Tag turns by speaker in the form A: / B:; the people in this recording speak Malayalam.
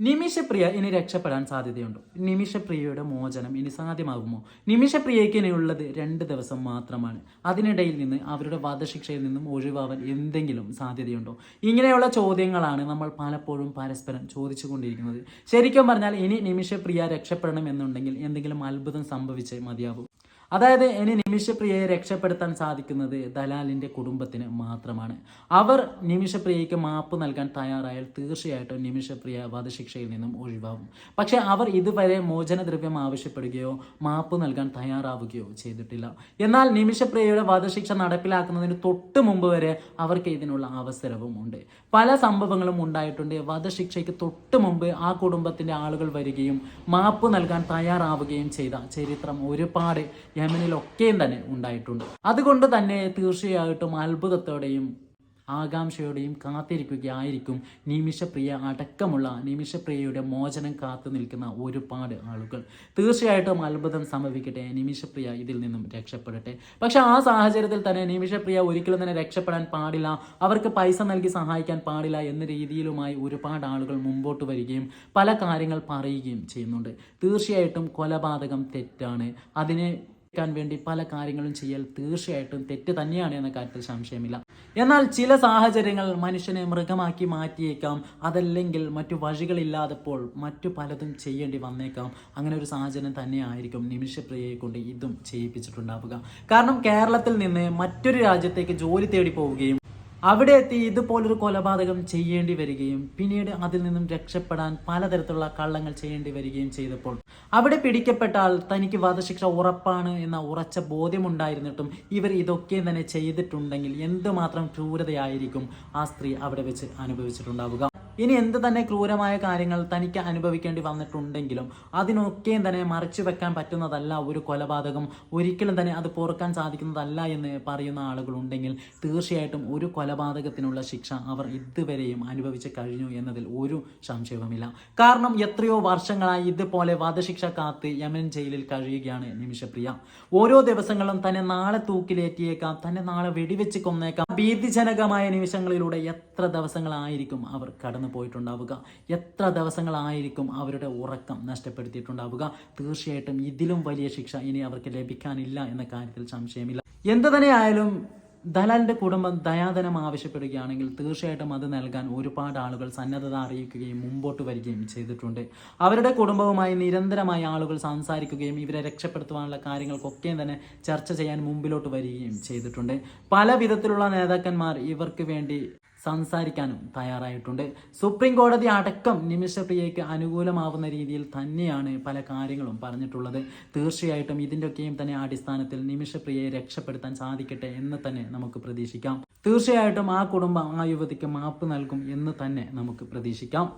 A: നിമിഷപ്രിയ ഇനി രക്ഷപ്പെടാൻ സാധ്യതയുണ്ടോ. നിമിഷപ്രിയയുടെ മോചനം ഇനി സാധ്യമാകുമോ? നിമിഷപ്രിയയ്ക്ക് ഇനിയുള്ളത് രണ്ട് ദിവസം മാത്രമാണ്. അതിനിടയിൽ നിന്ന് അവരുടെ വധശിക്ഷയിൽ നിന്നും ഒഴിവാവാൻ എന്തെങ്കിലും സാധ്യതയുണ്ടോ? ഇങ്ങനെയുള്ള ചോദ്യങ്ങളാണ് നമ്മൾ പലപ്പോഴും പരസ്പരം ചോദിച്ചുകൊണ്ടിരിക്കുന്നത്. ശരിക്കും പറഞ്ഞാൽ ഇനി നിമിഷപ്രിയ രക്ഷപ്പെടണം എന്നുണ്ടെങ്കിൽ എന്തെങ്കിലും അത്ഭുതം സംഭവിച്ചേ മതിയാകും അതായത് ഇനി നിമിഷപ്രിയയെ രക്ഷപ്പെടുത്താൻ സാധിക്കുന്നത് ദലാലിന്റെ കുടുംബത്തിന് മാത്രമാണ്. അവർ നിമിഷപ്രിയയ്ക്ക് മാപ്പ് നൽകാൻ തയ്യാറായാൽ തീർച്ചയായിട്ടും നിമിഷപ്രിയ വധശിക്ഷയിൽ നിന്നും ഒഴിവാകും. പക്ഷേ അവർ ഇതുവരെ മോചനദ്രവ്യം ആവശ്യപ്പെടുകയോ മാപ്പ് നൽകാൻ തയ്യാറാവുകയോ ചെയ്തിട്ടില്ല. എന്നാൽ നിമിഷപ്രിയയുടെ വധശിക്ഷ നടപ്പിലാക്കുന്നതിന് തൊട്ട് മുമ്പ് വരെ അവർക്ക് ഇതിനുള്ള അവസരവും ഉണ്ട്. പല സംഭവങ്ങളും ഉണ്ടായിട്ടുണ്ട്. വധശിക്ഷയ്ക്ക് തൊട്ട് മുമ്പ് ആ കുടുംബത്തിന്റെ ആളുകൾ വരികയും മാപ്പ് നൽകാൻ തയ്യാറാവുകയും ചെയ്ത ചരിത്രം ഒരുപാട് യമനിലൊക്കെയും തന്നെ ഉണ്ടായിട്ടുണ്ട്. അതുകൊണ്ട് തന്നെ തീർച്ചയായിട്ടും അത്ഭുതത്തോടെയും ആകാംക്ഷയോടെയും കാത്തിരിക്കുകയായിരിക്കും നിമിഷപ്രിയ അടക്കമുള്ള നിമിഷപ്രിയയുടെ മോചനം കാത്തു നിൽക്കുന്ന ഒരുപാട് ആളുകൾ. തീർച്ചയായിട്ടും അത്ഭുതം സംഭവിക്കട്ടെ നിമിഷപ്രിയ ഇതിൽ നിന്നും രക്ഷപ്പെടട്ടെ. പക്ഷെ ആ സാഹചര്യത്തിൽ തന്നെ നിമിഷപ്രിയ ഒരിക്കലും തന്നെ രക്ഷപ്പെടാൻ പാടില്ല. അവർക്ക് പൈസ നൽകി സഹായിക്കാൻ പാടില്ല എന്ന രീതിയിലുമായി ഒരുപാട് ആളുകൾ മുമ്പോട്ട് വരികയും പല കാര്യങ്ങൾ പറയുകയും ചെയ്യുന്നുണ്ട്. തീർച്ചയായിട്ടും കൊലപാതകം തെറ്റാണ്. അതിനെ ക്കാൻ വേണ്ടി പല കാര്യങ്ങളും ചെയ്യൽ തീർച്ചയായിട്ടും തെറ്റ് തന്നെയാണ് എന്ന കാര്യത്തിൽ സംശയമില്ല. എന്നാൽ ചില സാഹചര്യങ്ങൾ മനുഷ്യനെ മൃഗമാക്കി മാറ്റിയേക്കാം. അതല്ലെങ്കിൽ മറ്റു വഴികളില്ലാതപ്പോൾ മറ്റു പലതും ചെയ്യേണ്ടി വന്നേക്കാം. അങ്ങനെ ഒരു സാഹചര്യം തന്നെയായിരിക്കും നിമിഷപ്രിയയെ കൊണ്ട് ഇതും ചെയ്യിപ്പിച്ചിട്ടുണ്ടാവുക. കാരണം കേരളത്തിൽ നിന്ന് മറ്റൊരു രാജ്യത്തേക്ക് ജോലി തേടി പോവുകയും അവിടെ എത്തി ഇതുപോലൊരു കൊലപാതകം ചെയ്യേണ്ടി വരികയും പിന്നീട് അതിൽ നിന്നും രക്ഷപ്പെടാൻ പലതരത്തിലുള്ള കള്ളങ്ങൾ ചെയ്യേണ്ടി വരികയും ചെയ്തപ്പോൾ അവിടെ പിടിക്കപ്പെട്ടാൽ തനിക്ക് വധശിക്ഷ ഉറപ്പാണ് എന്ന ഉറച്ച ബോധ്യമുണ്ടായിരുന്നിട്ടും ഇവർ ഇതൊക്കെ തന്നെ ചെയ്തിട്ടുണ്ടെങ്കിൽ എന്തുമാത്രം ക്രൂരതയായിരിക്കും ആ സ്ത്രീ അവിടെ വെച്ച് അനുഭവിച്ചിട്ടുണ്ടാവുക. ഇനി എന്ത് തന്നെ ക്രൂരമായ കാര്യങ്ങൾ തനിക്ക് അനുഭവിക്കേണ്ടി വന്നിട്ടുണ്ടെങ്കിലും അതിനൊക്കെയും തന്നെ മറച്ചു വെക്കാൻ പറ്റുന്നതല്ല ഒരു കൊലപാതകം. ഒരിക്കലും തന്നെ അത് പൊറുക്കാൻ സാധിക്കുന്നതല്ല എന്ന് പറയുന്ന ആളുകളുണ്ടെങ്കിൽ തീർച്ചയായിട്ടും ഒരു കൊലപാതകത്തിനുള്ള ശിക്ഷ അവർ ഇതുവരെയും അനുഭവിച്ച് കഴിഞ്ഞു എന്നതിൽ ഒരു സംശയവുമില്ല. കാരണം എത്രയോ വർഷങ്ങളായി ഇതുപോലെ വധശിക്ഷ കാത്ത് യമൻ ജയിലിൽ കഴിയുകയാണ് നിമിഷപ്രിയ. ഓരോ ദിവസങ്ങളും തന്നെ നാളെ തൂക്കിലേറ്റിയേക്കാം തന്നെ നാളെ വെടിവെച്ച് കൊന്നേക്കാം. ഭീതിജനകമായ നിമിഷങ്ങളിലൂടെ എത്ര ദിവസങ്ങളായിരിക്കും അവർ കടന്നു പോയിട്ടുണ്ടാവുക? എത്ര ദിവസങ്ങളായിരിക്കും അവരുടെ ഉറക്കം നഷ്ടപ്പെടുത്തിയിട്ടുണ്ടാവുക? തീർച്ചയായിട്ടും ഇതിലും വലിയ ശിക്ഷ ഇനി അവർക്ക് ലഭിക്കാനില്ല എന്ന കാര്യത്തിൽ സംശയമില്ല. എന്തു തന്നെയായാലും ദലാലിന്റെ കുടുംബം ദയാധനം ആവശ്യപ്പെടുകയാണെങ്കിൽ തീർച്ചയായിട്ടും അത് നൽകാൻ ഒരുപാട് ആളുകൾ സന്നദ്ധത അറിയിക്കുകയും മുമ്പോട്ട് വരികയും ചെയ്തിട്ടുണ്ട്. അവരുടെ കുടുംബവുമായി നിരന്തരമായി ആളുകൾ സംസാരിക്കുകയും ഇവരെ രക്ഷപ്പെടുത്തുവാനുള്ള കാര്യങ്ങൾക്കൊക്കെ തന്നെ ചർച്ച ചെയ്യാൻ മുമ്പിലോട്ട് വരികയും ചെയ്തിട്ടുണ്ട്. പല വിധത്തിലുള്ള നേതാക്കന്മാർ ഇവർക്ക് വേണ്ടി സംസാരിക്കാനും തയ്യാറായിട്ടുണ്ട്. സുപ്രീം കോടതി അടക്കം നിമിഷപ്രിയയ്ക്ക് അനുകൂലമാവുന്ന രീതിയിൽ തന്നെയാണ് പല കാര്യങ്ങളും പറഞ്ഞിട്ടുള്ളത്. തീർച്ചയായിട്ടും ഇതിന്റെയൊക്കെയും തന്നെ അടിസ്ഥാനത്തിൽ നിമിഷപ്രിയയെ രക്ഷപ്പെടുത്താൻ സാധിക്കട്ടെ എന്ന് തന്നെ നമുക്ക് പ്രതീക്ഷിക്കാം. തീർച്ചയായിട്ടും ആ കുടുംബം ആ യുവതിക്ക് മാപ്പ് നൽകും എന്ന് തന്നെ നമുക്ക് പ്രതീക്ഷിക്കാം.